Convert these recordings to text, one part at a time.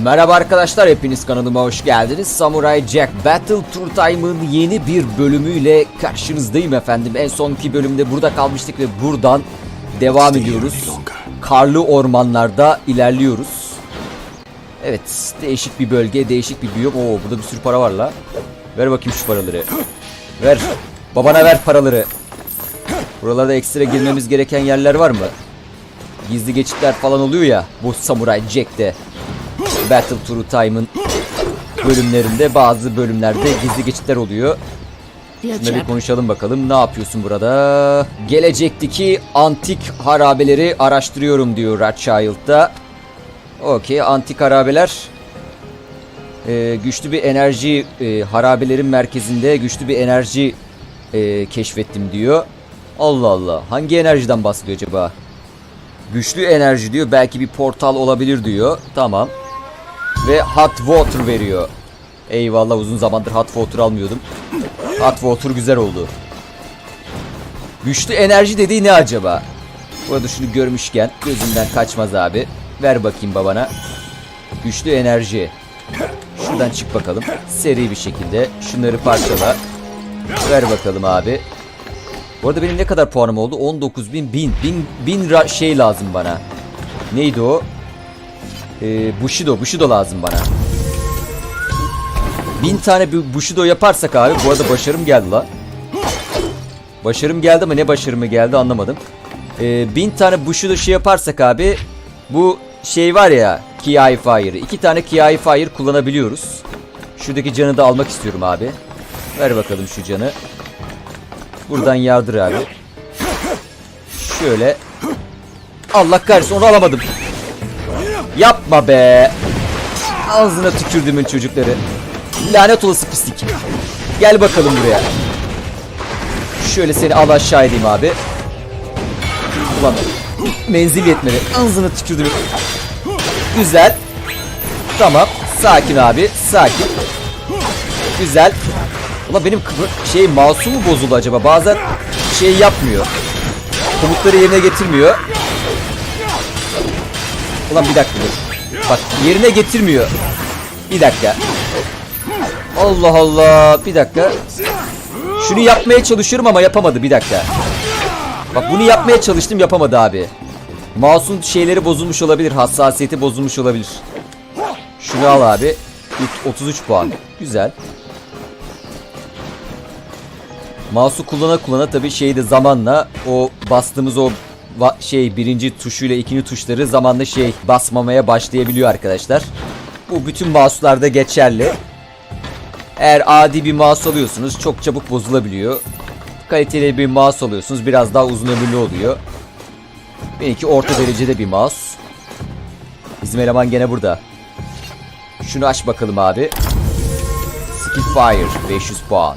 Merhaba arkadaşlar hepiniz kanalıma hoş geldiniz. Samurai Jack Battle Tour Time'ın yeni bir bölümüyle karşınızdayım efendim. En sonki bölümde burada kalmıştık ve buradan devam ediyoruz. Karlı ormanlarda ilerliyoruz. Evet değişik bir bölge değişik bir biyom. Oo burada bir sürü para var la. Ver bakayım şu paraları. Ver. Babana ver paraları. Buralarda ekstra girmemiz gereken yerler var mı? Gizli geçitler falan oluyor ya bu Samurai Jack'te. Battle Tour Time'ın bölümlerinde bazı bölümlerde gizli geçitler oluyor. Şuna bir konuşalım bakalım. Ne yapıyorsun burada? Gelecekteki antik harabeleri araştırıyorum diyor Rothschild'da. Okey antik harabeler. Ee, güçlü bir enerji e, harabelerin merkezinde güçlü bir enerji e, keşfettim diyor. Allah Allah. Hangi enerjiden bahsediyor acaba? Güçlü enerji diyor. Belki bir portal olabilir diyor. Tamam. Ve hot water veriyor. Eyvallah uzun zamandır hot water almıyordum. Hot water güzel oldu. Güçlü enerji dediği ne acaba? Bu arada şunu görmüşken gözümden kaçmaz abi. Ver bakayım babana. Güçlü enerji. Şuradan çık bakalım. Seri bir şekilde. Şunları parçala. Ver bakalım abi. Bu arada benim ne kadar puanım oldu? 19 bin, bin, bin, ra- şey lazım bana. Neydi o? Ee, Bushido, Bushido lazım bana. Bin tane bu- Bushido yaparsak abi bu arada başarım geldi la. Başarım geldi ama ne başarımı geldi anlamadım. Ee, bin tane Bushido şey yaparsak abi bu şey var ya Kiai Fire. iki tane Kiai Fire kullanabiliyoruz. Şuradaki canı da almak istiyorum abi. Ver bakalım şu canı. Buradan yardır abi. Şöyle. Allah kahretsin onu alamadım. Yapma be. Ağzına tükürdümün çocukları. Lanet olası pislik. Gel bakalım buraya. Şöyle seni al aşağı edeyim abi. Ulan menzil yetmedi. Ağzına tükürdüm. Güzel. Tamam. Sakin abi. Sakin. Güzel. Ulan benim şey mouse'um mu bozuldu acaba? Bazen şey yapmıyor. Komutları yerine getirmiyor. Ulan bir dakika dur. Bak yerine getirmiyor. Bir dakika. Allah Allah. Bir dakika. Şunu yapmaya çalışıyorum ama yapamadı. Bir dakika. Bak bunu yapmaya çalıştım yapamadı abi. Mouse'un şeyleri bozulmuş olabilir. Hassasiyeti bozulmuş olabilir. Şunu al abi. Üç- 33 puan. Güzel. Mouse'u kullana kullana tabii şeyde zamanla o bastığımız o şey birinci tuşuyla ikinci tuşları zamanla şey basmamaya başlayabiliyor arkadaşlar. Bu bütün mouse'larda geçerli. Eğer adi bir mouse alıyorsunuz çok çabuk bozulabiliyor. Kaliteli bir mouse alıyorsunuz biraz daha uzun ömürlü oluyor. Benimki orta derecede bir mouse. Bizim eleman gene burada. Şunu aç bakalım abi. Skill Fire 500 puan.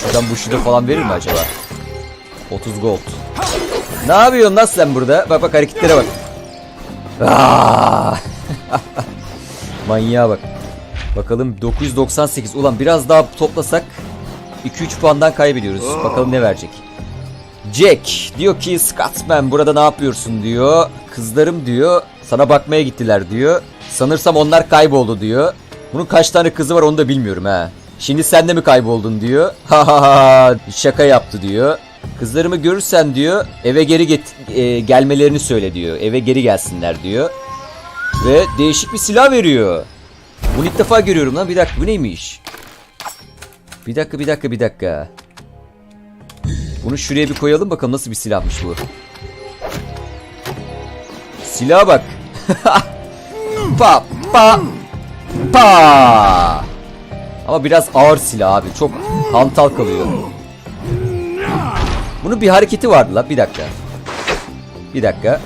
Şuradan Bushido falan verir mi acaba? 30 gold. Ne yapıyorsun lan sen burada? Bak bak hareketlere bak. Aa! Manyağa bak. Bakalım 998. Ulan biraz daha toplasak 2-3 puandan kaybediyoruz. Bakalım ne verecek. Jack diyor ki Scotsman burada ne yapıyorsun diyor. Kızlarım diyor sana bakmaya gittiler diyor. Sanırsam onlar kayboldu diyor. Bunun kaç tane kızı var onu da bilmiyorum ha. Şimdi sen de mi kayboldun diyor. Ha ha ha şaka yaptı diyor. Kızlarımı görürsen diyor eve geri get- e, gelmelerini söyle diyor. Eve geri gelsinler diyor. Ve değişik bir silah veriyor. Bunu ilk defa görüyorum lan. Bir dakika bu neymiş? Bir dakika bir dakika bir dakika. Bunu şuraya bir koyalım bakalım nasıl bir silahmış bu. Silaha bak. pa pa pa. Ama biraz ağır silah abi. Çok hantal kalıyor. Bunun bir hareketi vardı la. Bir dakika. Bir dakika.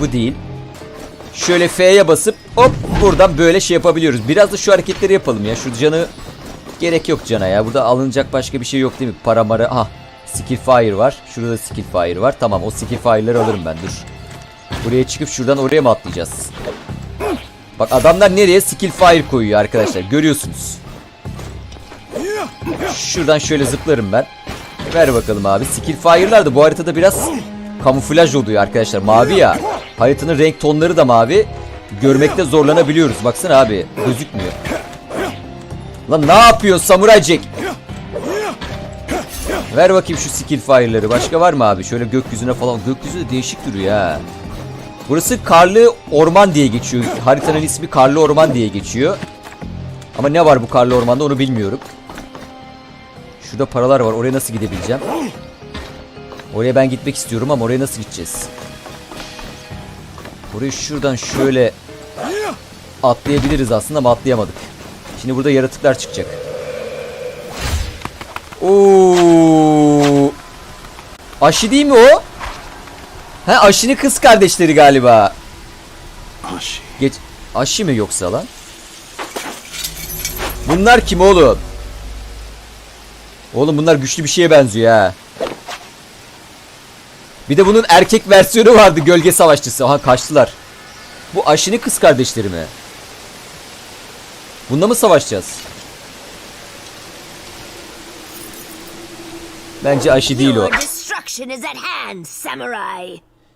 Bu değil. Şöyle F'ye basıp hop buradan böyle şey yapabiliyoruz. Biraz da şu hareketleri yapalım ya. Şu canı gerek yok cana ya. Burada alınacak başka bir şey yok değil mi? Para mara. Ah. Skill fire var. Şurada da skill fire var. Tamam o skill fire'ları alırım ben dur. Buraya çıkıp şuradan oraya mı atlayacağız? Bak adamlar nereye skill fire koyuyor arkadaşlar. Görüyorsunuz. Şuradan şöyle zıplarım ben. Ver bakalım abi. Skill fire'lar da bu haritada biraz kamuflaj oluyor arkadaşlar. Mavi ya. Haritanın renk tonları da mavi. görmekte zorlanabiliyoruz. Baksana abi gözükmüyor. Lan ne yapıyor Samuray Jack? Ver bakayım şu skill fire'ları. Başka var mı abi? Şöyle gökyüzüne falan. Gökyüzü de değişik duruyor ha. Burası Karlı Orman diye geçiyor. Haritanın ismi Karlı Orman diye geçiyor. Ama ne var bu Karlı Orman'da onu bilmiyorum. Şurada paralar var. Oraya nasıl gidebileceğim? Oraya ben gitmek istiyorum ama oraya nasıl gideceğiz? Orayı şuradan şöyle atlayabiliriz aslında ama atlayamadık. Şimdi burada yaratıklar çıkacak. Oo! Aşı değil mi o? Ha Aşi'nin kız kardeşleri galiba. Ashi. Geç Aşi mi yoksa lan? Bunlar kim oğlum? Oğlum bunlar güçlü bir şeye benziyor ha. Bir de bunun erkek versiyonu vardı gölge savaşçısı. Aha kaçtılar. Bu Aşi'nin kız kardeşleri mi? Bununla mı savaşacağız? Bence Aşi değil o.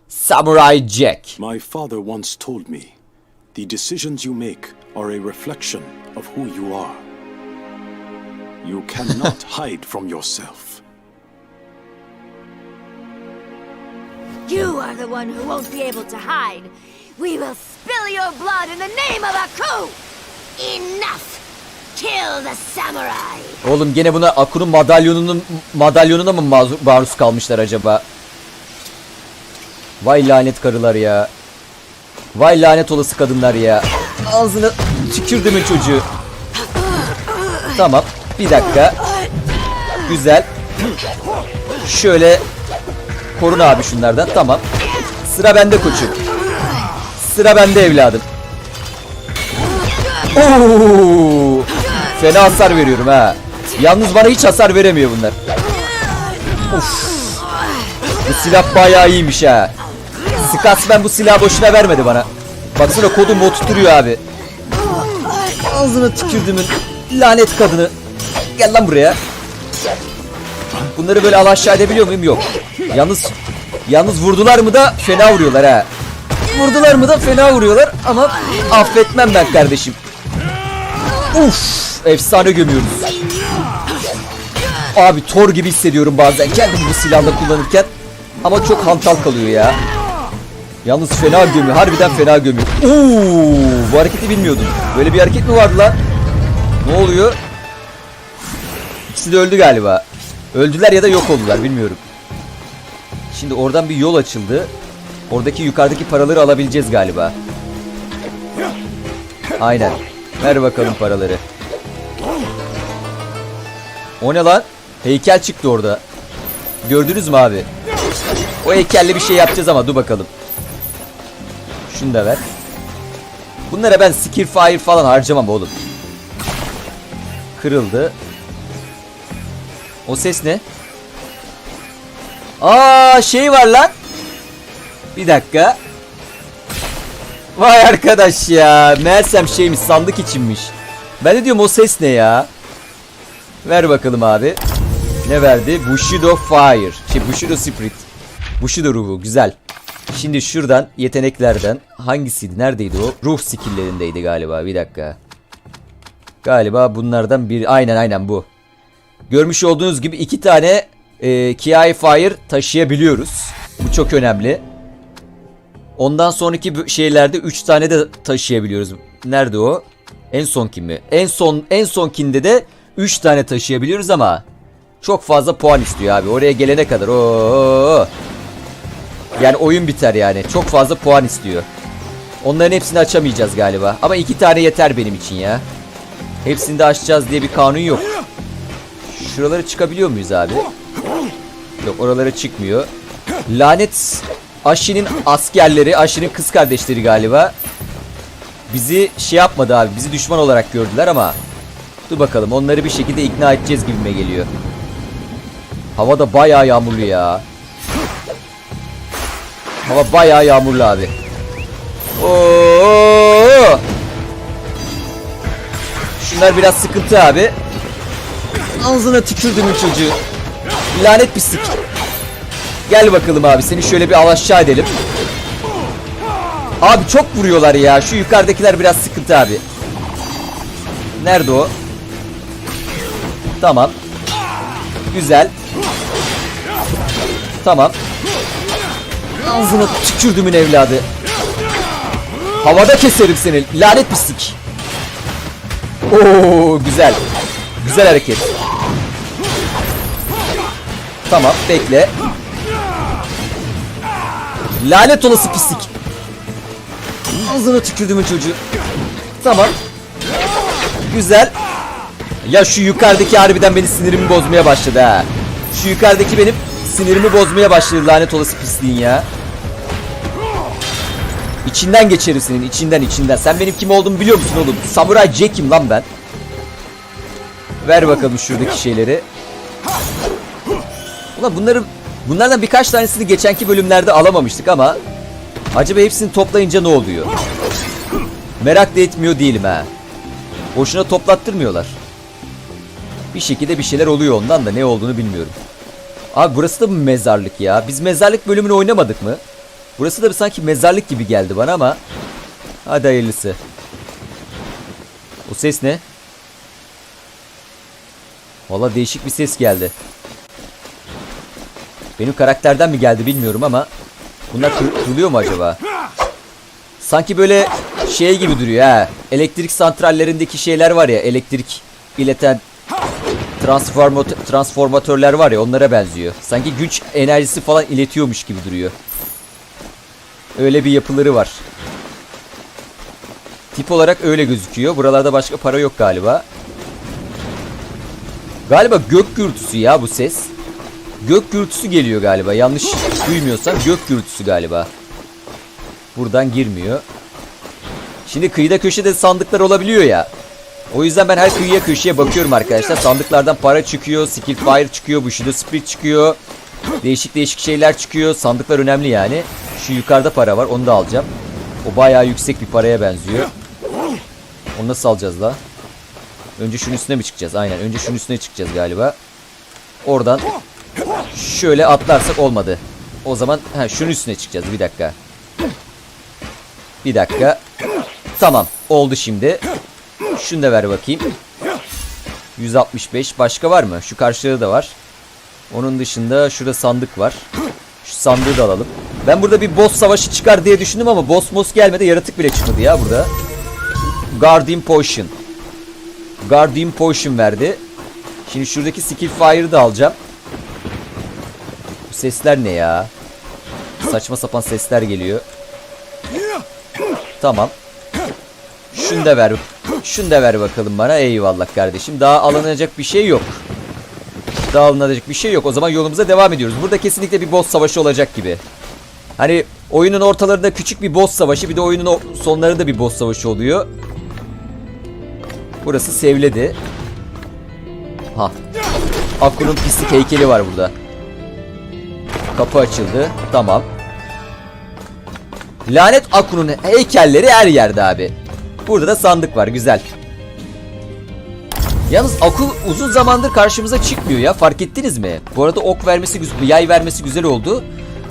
Samurai Jack. My father once told me the decisions you make are a reflection of who you are. You cannot hide from yourself. You are the one who won't be able to hide. We will spill your blood in the name of Aku. Enough. Kill the samurai. Oğlum gene buna Aku'nun madalyonunun madalyonuna mı mazur- maruz kalmışlar acaba? Vay lanet karılar ya. Vay lanet olası kadınlar ya. Ağzını tükürdümün çocuğu. Tamam. Bir dakika. Güzel. Şöyle korun abi şunlardan. Tamam. Sıra bende koçum. Sıra bende evladım. Oo! Fena hasar veriyorum ha. Yalnız bana hiç hasar veremiyor bunlar. Of. Bu silah bayağı iyiymiş ha. Scotsman bu silahı boşuna vermedi bana. Baksana kodum oturtuyor abi. Ağzına tükürdümün lanet kadını. Gel lan buraya. Bunları böyle al aşağı edebiliyor muyum? Yok. Yalnız yalnız vurdular mı da fena vuruyorlar ha. Vurdular mı da fena vuruyorlar ama affetmem ben kardeşim. Uf, efsane gömüyoruz. Abi Thor gibi hissediyorum bazen kendimi bu silahla kullanırken. Ama çok hantal kalıyor ya. Yalnız fena gömüyor. Harbiden fena gömüyor. Oo, bu hareketi bilmiyordum. Böyle bir hareket mi vardı lan? Ne oluyor? İkisi de öldü galiba. Öldüler ya da yok oldular bilmiyorum. Şimdi oradan bir yol açıldı. Oradaki yukarıdaki paraları alabileceğiz galiba. Aynen. Ver bakalım paraları. O ne lan? Heykel çıktı orada. Gördünüz mü abi? O heykelle bir şey yapacağız ama dur bakalım. Şunu da ver. Bunlara ben skill fire falan harcamam oğlum. Kırıldı. O ses ne? Aa şey var lan. Bir dakika. Vay arkadaş ya. Meğersem şeymiş sandık içinmiş. Ben de diyorum o ses ne ya? Ver bakalım abi. Ne verdi? Bushido Fire. Şey Bushido Spirit. Bushido ruhu. Güzel. Şimdi şuradan yeteneklerden hangisiydi? Neredeydi o? Ruh skilllerindeydi galiba. Bir dakika. Galiba bunlardan bir. Aynen aynen bu. Görmüş olduğunuz gibi iki tane e, Kiai Fire taşıyabiliyoruz. Bu çok önemli. Ondan sonraki şeylerde 3 tane de taşıyabiliyoruz. Nerede o? En son kimi? En son en sonkinde de 3 tane taşıyabiliyoruz ama çok fazla puan istiyor abi. Oraya gelene kadar. Oo. Yani oyun biter yani. Çok fazla puan istiyor. Onların hepsini açamayacağız galiba. Ama iki tane yeter benim için ya. Hepsini de açacağız diye bir kanun yok. Şuralara çıkabiliyor muyuz abi? Yok oralara çıkmıyor. Lanet Aşi'nin askerleri, Aşi'nin kız kardeşleri galiba. Bizi şey yapmadı abi. Bizi düşman olarak gördüler ama dur bakalım onları bir şekilde ikna edeceğiz gibime geliyor. Hava da bayağı yağmurlu ya. Hava bayağı yağmurlu abi. Oo! Şunlar biraz sıkıntı abi. Ağzına tükürdüm çocuğu. Lanet pislik. Gel bakalım abi seni şöyle bir al aşağı edelim. Abi çok vuruyorlar ya. Şu yukarıdakiler biraz sıkıntı abi. Nerede o? Tamam. Güzel. Tamam. Ağzına tükürdümün evladı. Havada keserim seni. Lanet pislik. Oo güzel. Güzel hareket. Tamam bekle. Lanet olası pislik. Ağzına tükürdümün çocuğu. Tamam. Güzel. Ya şu yukarıdaki harbiden beni sinirimi bozmaya başladı ha. Şu yukarıdaki benim sinirimi bozmaya başladı lanet olası pisliğin ya. İçinden geçerim senin içinden içinden. Sen benim kim olduğumu biliyor musun oğlum? Samuray Jack'im lan ben. Ver bakalım şuradaki şeyleri. Ulan bunları bunlardan birkaç tanesini geçenki bölümlerde alamamıştık ama acaba hepsini toplayınca ne oluyor? Merak da etmiyor değilim ha. Boşuna toplattırmıyorlar. Bir şekilde bir şeyler oluyor ondan da ne olduğunu bilmiyorum. Abi burası da mı mezarlık ya? Biz mezarlık bölümünü oynamadık mı? Burası da bir sanki mezarlık gibi geldi bana ama. Hadi hayırlısı. O ses ne? Valla değişik bir ses geldi. Benim karakterden mi geldi bilmiyorum ama. Bunlar kır- kırılıyor mu acaba? Sanki böyle şey gibi duruyor ha. Elektrik santrallerindeki şeyler var ya. Elektrik ileten transformat transformatörler var ya onlara benziyor. Sanki güç enerjisi falan iletiyormuş gibi duruyor. Öyle bir yapıları var. Tip olarak öyle gözüküyor. Buralarda başka para yok galiba. Galiba gök gürültüsü ya bu ses. Gök gürültüsü geliyor galiba. Yanlış duymuyorsam gök gürültüsü galiba. Buradan girmiyor. Şimdi kıyıda köşede sandıklar olabiliyor ya. O yüzden ben her kıyıya köşeye bakıyorum arkadaşlar. Sandıklardan para çıkıyor, skill fire çıkıyor, Bushido spirit çıkıyor. Değişik değişik şeyler çıkıyor. Sandıklar önemli yani. Şu yukarıda para var, onu da alacağım. O bayağı yüksek bir paraya benziyor. Onu nasıl alacağız la? Önce şunun üstüne mi çıkacağız? Aynen. Önce şunun üstüne çıkacağız galiba. Oradan şöyle atlarsak olmadı. O zaman ha şunun üstüne çıkacağız. Bir dakika. Bir dakika. Tamam. Oldu şimdi. Şunu da ver bakayım. 165. Başka var mı? Şu karşıda da var. Onun dışında şurada sandık var. Şu sandığı da alalım. Ben burada bir boss savaşı çıkar diye düşündüm ama boss boss gelmedi. Yaratık bile çıkmadı ya burada. Guardian Potion. Guardian Potion verdi. Şimdi şuradaki Skill Fire'ı da alacağım. Sesler ne ya? Saçma sapan sesler geliyor. Tamam. Şunu da ver. Şunu da ver bakalım bana. Eyvallah kardeşim. Daha alınacak bir şey yok. Daha alınacak bir şey yok. O zaman yolumuza devam ediyoruz. Burada kesinlikle bir boss savaşı olacak gibi. Hani oyunun ortalarında küçük bir boss savaşı. Bir de oyunun sonlarında bir boss savaşı oluyor. Burası sevledi. Ha. Aku'nun pislik heykeli var burada. Kapı açıldı. Tamam. Lanet Aku'nun heykelleri her yerde abi. Burada da sandık var. Güzel. Yalnız Aku uzun zamandır karşımıza çıkmıyor ya. Fark ettiniz mi? Bu arada ok vermesi, güz- yay vermesi güzel oldu.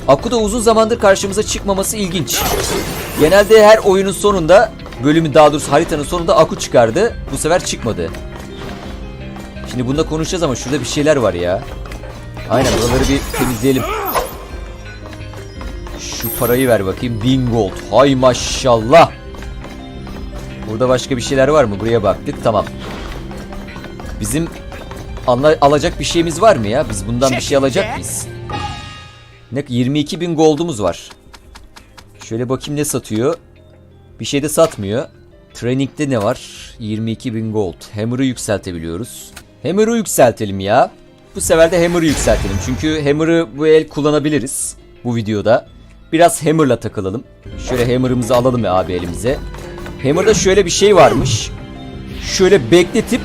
Aku da uzun zamandır karşımıza çıkmaması ilginç. Genelde her oyunun sonunda, bölümün daha doğrusu haritanın sonunda Aku çıkardı. Bu sefer çıkmadı. Şimdi bunda konuşacağız ama şurada bir şeyler var ya. Aynen buraları bir temizleyelim. Şu parayı ver bakayım. 1000 gold. Hay maşallah. Burada başka bir şeyler var mı? Buraya baktık. Tamam. Bizim alacak bir şeyimiz var mı ya? Biz bundan bir şey alacak mıyız? Ne 22 bin gold'umuz var. Şöyle bakayım ne satıyor. Bir şey de satmıyor. Training'de ne var? 22 bin gold. Hammer'ı yükseltebiliyoruz. Hammer'ı yükseltelim ya. Bu sefer de Hammer'ı yükseltelim. Çünkü Hammer'ı bu el kullanabiliriz. Bu videoda. Biraz Hammer'la takılalım. Şöyle Hammer'ımızı alalım ya abi elimize. Hammer'da şöyle bir şey varmış. Şöyle bekletip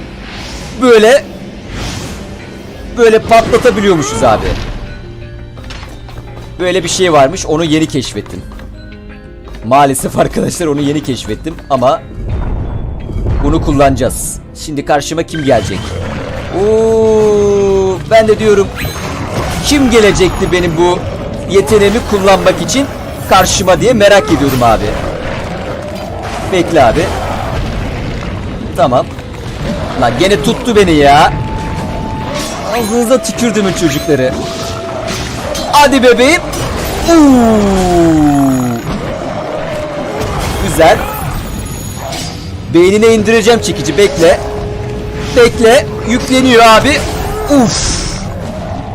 böyle böyle patlatabiliyormuşuz abi. Böyle bir şey varmış. Onu yeni keşfettim. Maalesef arkadaşlar onu yeni keşfettim ama bunu kullanacağız. Şimdi karşıma kim gelecek? Oo, ben de diyorum kim gelecekti benim bu yeteneğimi kullanmak için karşıma diye merak ediyordum abi. Bekle abi. Tamam. Lan gene tuttu beni ya. Ağzınıza tükürdümün çocukları. Hadi bebeğim. Uuu. Güzel. Beynine indireceğim çekici bekle. Bekle. Yükleniyor abi. Uf.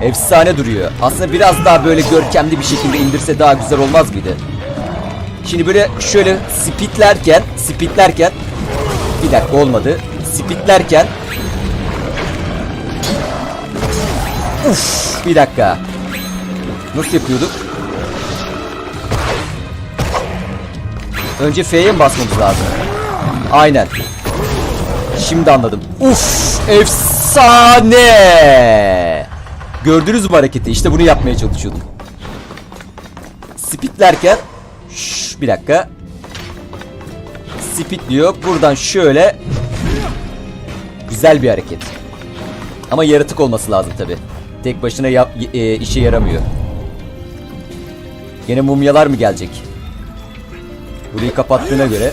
Efsane duruyor. Aslında biraz daha böyle görkemli bir şekilde indirse daha güzel olmaz mıydı? Şimdi böyle şöyle spitlerken, spitlerken bir dakika olmadı. Spitlerken Uf, bir dakika. Nasıl yapıyorduk? Önce F'ye mi basmamız lazım? Aynen. Şimdi anladım. Uf, efsane. Gördünüz mü hareketi? İşte bunu yapmaya çalışıyordum. Spitlerken Şş, bir dakika. Spit diyor. Buradan şöyle güzel bir hareket. Ama yaratık olması lazım tabi. Tek başına yap, e, işe yaramıyor. Yine mumyalar mı gelecek? Burayı kapattığına göre.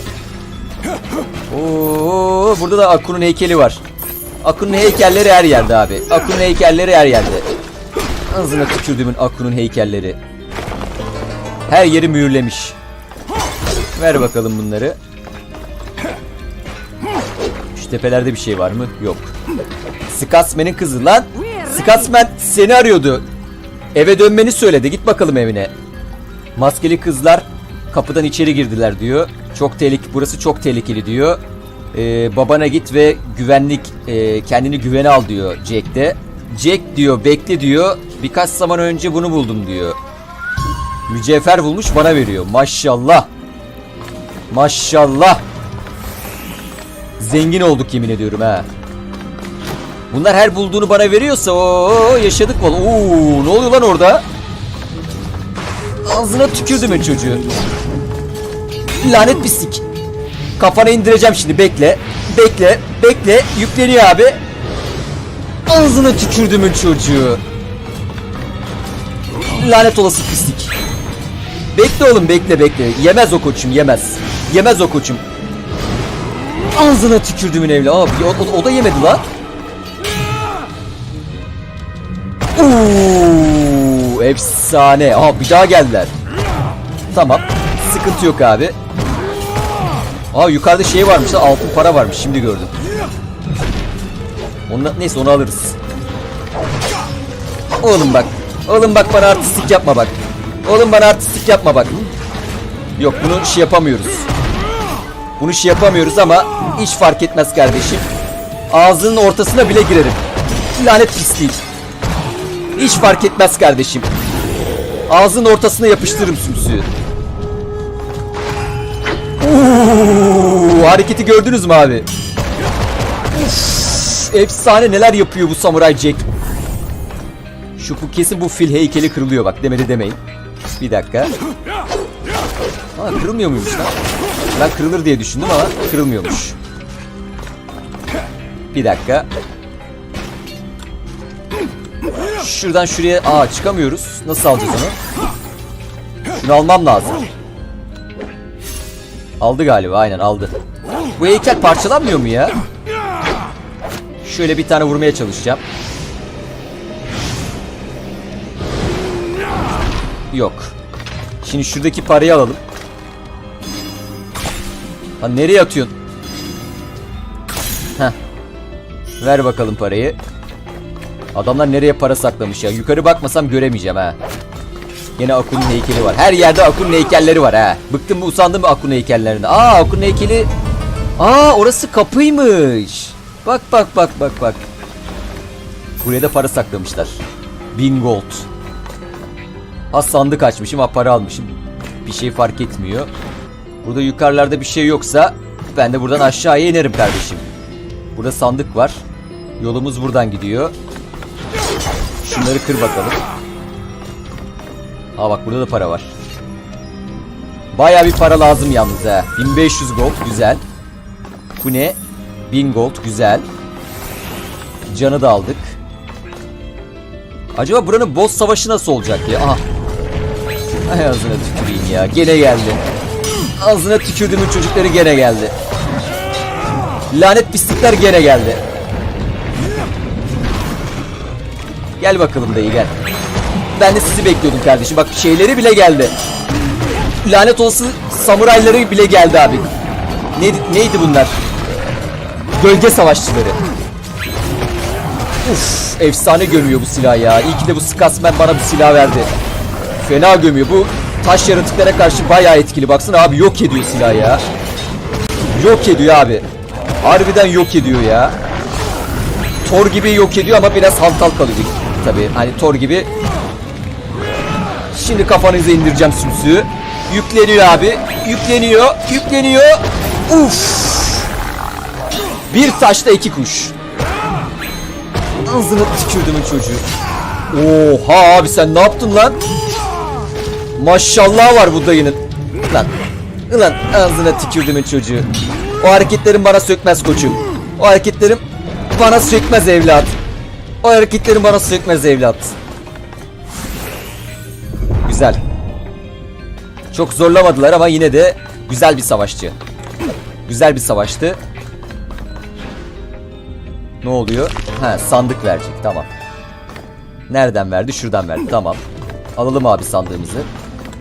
Oo, burada da Aku'nun heykeli var. Aku'nun heykelleri her yerde abi. Aku'nun heykelleri her yerde. Ağzına tükürdüğümün Aku'nun heykelleri. Her yeri mühürlemiş. Ver bakalım bunları. Şu tepelerde bir şey var mı? Yok. Scotsman'in kızı lan. Scotsman seni arıyordu. Eve dönmeni söyledi. Git bakalım evine. Maskeli kızlar kapıdan içeri girdiler diyor. Çok tehlikeli. Burası çok tehlikeli diyor. Ee, babana git ve güvenlik e, kendini güvene al diyor Jack de. Jack diyor bekle diyor. Birkaç zaman önce bunu buldum diyor. Mücevher bulmuş bana veriyor. Maşallah. Maşallah. Zengin olduk yemin ediyorum ha. Bunlar her bulduğunu bana veriyorsa o yaşadık valla. Oo ne oluyor lan orada? Ağzına tükürdüm ben çocuğu. Lanet pislik. Kafana indireceğim şimdi bekle. Bekle. Bekle. Yükleniyor abi. Ağzına tükürdümün çocuğu. Lanet olası pislik. Bekle oğlum bekle bekle. Yemez o koçum yemez. Yemez o koçum. Ağzına tükürdümün evli. Abi o, o, o da yemedi lan. Oo, efsane. Aa bir daha geldiler. Tamam. Sıkıntı yok abi. Aa yukarıda şey varmış da altın para varmış. Şimdi gördüm. Onu, neyse onu alırız. Oğlum bak. Oğlum bak bana artistik yapma bak. Oğlum bana artistik yapma bak. Yok bunu şey yapamıyoruz. Bunu şey yapamıyoruz ama hiç fark etmez kardeşim. Ağzının ortasına bile girerim. Lanet pislik. Hiç fark etmez kardeşim. Ağzının ortasına yapıştırırım sümsüğü. Oo, hareketi gördünüz mü abi? Efsane neler yapıyor bu samuray Jack. Şu bu kesin bu fil heykeli kırılıyor bak demedi demeyin. Bir dakika. Aa, kırılmıyor muymuş lan? Ben kırılır diye düşündüm ama kırılmıyormuş. Bir dakika. Şuradan şuraya aa çıkamıyoruz. Nasıl alacağız onu? Şunu almam lazım. Aldı galiba aynen aldı. Bu heykel parçalanmıyor mu ya? Şöyle bir tane vurmaya çalışacağım. Yok. Şimdi şuradaki parayı alalım. Lan nereye atıyorsun? Heh. Ver bakalım parayı. Adamlar nereye para saklamış ya? Yukarı bakmasam göremeyeceğim ha. Yine Akun'un heykeli var. Her yerde Akun'un heykelleri var ha. Bıktım mı usandım mı Akun'un heykellerinden. Aa Akun'un heykeli. Aa orası kapıymış. Bak bak bak bak bak. Buraya para saklamışlar. Bin gold. Ha sandık açmışım ha para almışım. Bir şey fark etmiyor. Burada yukarılarda bir şey yoksa ben de buradan aşağıya inerim kardeşim. Burada sandık var. Yolumuz buradan gidiyor. Şunları kır bakalım. Aa bak burada da para var. Baya bir para lazım yalnız ha. 1500 gold güzel. Bu ne? 1000 gold güzel. Canı da aldık. Acaba buranın boss savaşı nasıl olacak ya? Aha. Ay ağzına tüküreyim ya. Gene geldi. Ağzına tükürdüğümün çocukları gene geldi. Lanet pislikler gene geldi. Gel bakalım dayı gel. Ben de sizi bekliyordum kardeşim. Bak şeyleri bile geldi. Lanet olsun samurayları bile geldi abi. Neydi, neydi bunlar? Gölge savaşçıları. Uf, efsane gömüyor bu silah ya. İyi ki de bu Scotsman bana bu silah verdi. Fena gömüyor. Bu taş yaratıklara karşı bayağı etkili. Baksana abi yok ediyor silah ya. Yok ediyor abi. Harbiden yok ediyor ya. Thor gibi yok ediyor ama biraz hantal kalıyor tabii. Hani Thor gibi. Şimdi kafanıza indireceğim sümsüğü. Yükleniyor abi. Yükleniyor. Yükleniyor. Uf. Bir taşla iki kuş. Ağzını tükürdümün çocuğu. Oha abi sen ne yaptın lan? Maşallah var bu dayının. Lan. Ulan ağzına tükürdümün çocuğu. O hareketlerin bana sökmez koçum. O hareketlerim bana sökmez evlat. O hareketlerin bana sökmez evlat. Güzel. Çok zorlamadılar ama yine de güzel bir savaşçı. Güzel bir savaştı. Ne oluyor? Ha sandık verecek tamam. Nereden verdi? Şuradan verdi tamam. Alalım abi sandığımızı.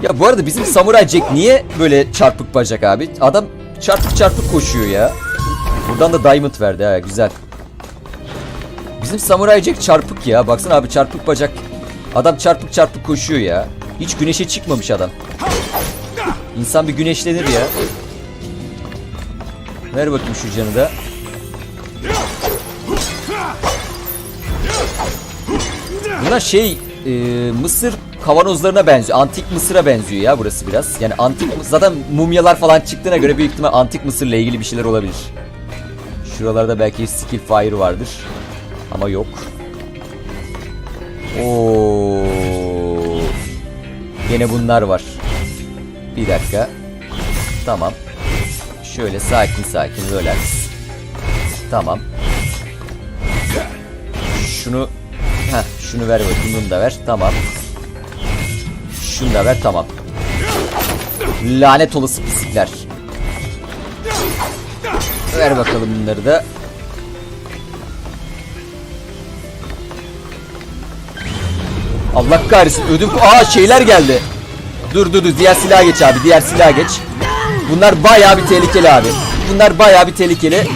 Ya bu arada bizim Samurai Jack niye böyle çarpık bacak abi? Adam çarpık çarpık koşuyor ya. Buradan da Diamond verdi ha güzel. Bizim Samurai Jack çarpık ya. Baksana abi çarpık bacak. Adam çarpık çarpık koşuyor ya. Hiç güneşe çıkmamış adam. İnsan bir güneşlenir ya. Ver bakayım şu canı da. Bunlar şey e, Mısır kavanozlarına benziyor. Antik Mısır'a benziyor ya burası biraz. Yani antik zaten mumyalar falan çıktığına göre büyük ihtimal antik Mısır'la ilgili bir şeyler olabilir. Şuralarda belki skill fire vardır. Ama yok. Oo. Yine bunlar var. Bir dakika. Tamam. Şöyle sakin sakin relax. Tamam. Şunu Heh, şunu ver bakayım bunu da ver. Tamam. Şunu da ver tamam. Lanet olası pislikler. Ver bakalım bunları da. Allah kahretsin ödüm... Aa şeyler geldi. Dur dur dur diğer silaha geç abi diğer silaha geç. Bunlar bayağı bir tehlikeli abi. Bunlar bayağı bir tehlikeli.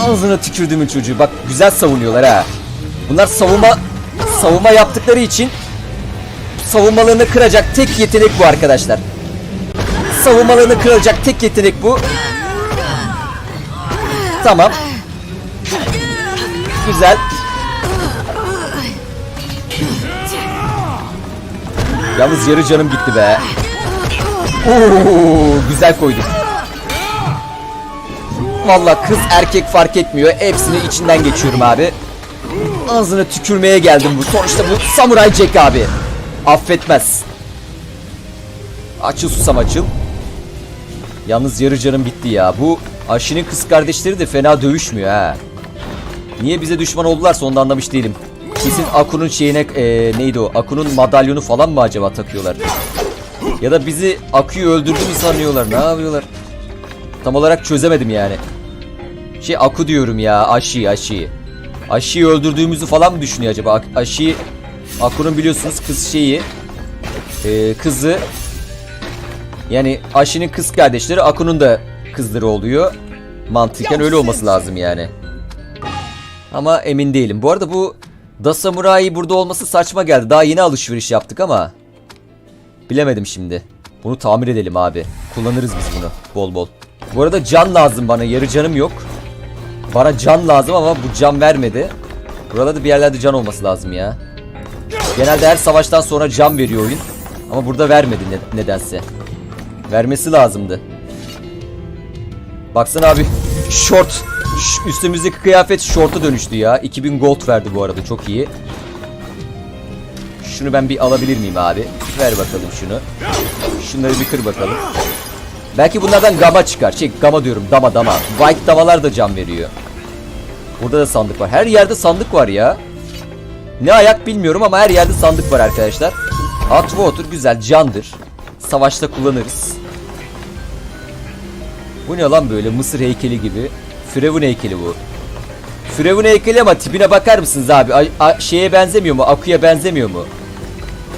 Ağzına tükürdüğümün çocuğu. Bak güzel savunuyorlar ha. Bunlar savunma savunma yaptıkları için savunmalarını kıracak tek yetenek bu arkadaşlar. Savunmalarını kıracak tek yetenek bu. Tamam. Güzel. Yalnız yarı canım gitti be. Oo, güzel koydum. Vallahi kız erkek fark etmiyor. Hepsini içinden geçiyorum abi. Ağzına tükürmeye geldim bu. Sonuçta bu Samuray Jack abi. Affetmez. Açıl susam açıl. Yalnız yarı canım bitti ya. Bu Aşi'nin kız kardeşleri de fena dövüşmüyor ha. Niye bize düşman oldularsa onu da anlamış değilim. Kesin Aku'nun şeyine e, neydi o? Aku'nun madalyonu falan mı acaba takıyorlar? Ya da bizi Aku'yu öldürdü mü sanıyorlar? Ne yapıyorlar? Tam olarak çözemedim yani. Şey Aku diyorum ya. Aşi, Aşi. Aşi'yi öldürdüğümüzü falan mı düşünüyor acaba? Aşi, Aku'nun biliyorsunuz kız şeyi. e, kızı. Yani Aşi'nin kız kardeşleri Aku'nun da kızları oluyor. Mantıken öyle olması lazım yani. Ama emin değilim. Bu arada bu Da Samurai burada olması saçma geldi. Daha yeni alışveriş yaptık ama. Bilemedim şimdi. Bunu tamir edelim abi. Kullanırız biz bunu bol bol. Bu arada can lazım bana. Yarı canım yok. Bana can lazım ama bu can vermedi. Buralarda bir yerlerde can olması lazım ya. Genelde her savaştan sonra can veriyor oyun. Ama burada vermedi ne- nedense. Vermesi lazımdı. Baksana abi. Short. Üstümüzdeki kıyafet short'a dönüştü ya. 2000 gold verdi bu arada çok iyi. Şunu ben bir alabilir miyim abi? Ver bakalım şunu. Şunları bir kır bakalım. Belki bunlardan gama çıkar. Şey gama diyorum dama dama. White damalar da can veriyor. Burada da sandık var. Her yerde sandık var ya. Ne ayak bilmiyorum ama her yerde sandık var arkadaşlar. Hot water güzel candır. savaşta kullanırız. Bu ne lan böyle Mısır heykeli gibi. Firavun heykeli bu. Firavun heykeli ama tipine bakar mısınız abi? A- şeye benzemiyor mu? Aku'ya benzemiyor mu?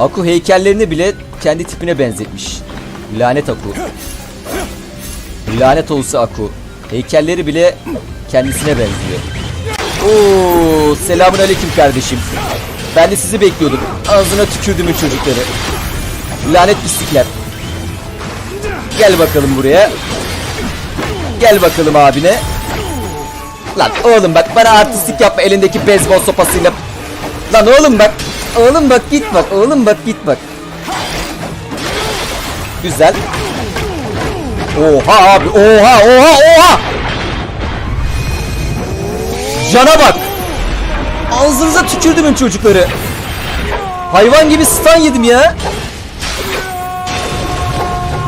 Aku heykellerini bile kendi tipine benzetmiş. Lanet Aku. Lanet olsa Aku. Heykelleri bile kendisine benziyor. Oo, selamun aleyküm kardeşim. Ben de sizi bekliyordum. Ağzına tükürdümün çocukları. Lanet pislikler. Gel bakalım buraya. Gel bakalım abine. Lan oğlum bak bana artistlik yapma elindeki beyzbol sopasıyla. Lan oğlum bak. Oğlum bak git bak. Oğlum bak git bak. Güzel. Oha abi. Oha oha oha. Cana bak. Ağzınıza tükürdümün çocukları. Hayvan gibi stun yedim ya.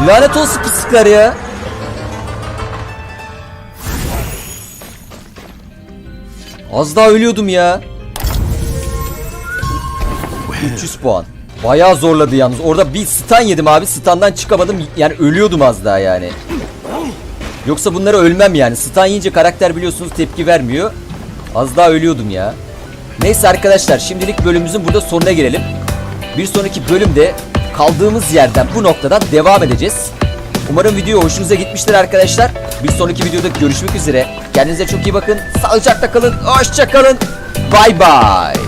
Lanet olsun pislikler ya. Az daha ölüyordum ya. 300 puan. Bayağı zorladı yalnız. Orada bir stun yedim abi. Stun'dan çıkamadım. Yani ölüyordum az daha yani. Yoksa bunlara ölmem yani. Stun yiyince karakter biliyorsunuz tepki vermiyor. Az daha ölüyordum ya. Neyse arkadaşlar şimdilik bölümümüzün burada sonuna gelelim. Bir sonraki bölümde kaldığımız yerden bu noktadan devam edeceğiz. Umarım video hoşunuza gitmiştir arkadaşlar. Bir sonraki videoda görüşmek üzere. Kendinize çok iyi bakın. Sağlıcakla kalın. Hoşça kalın. Bay bay.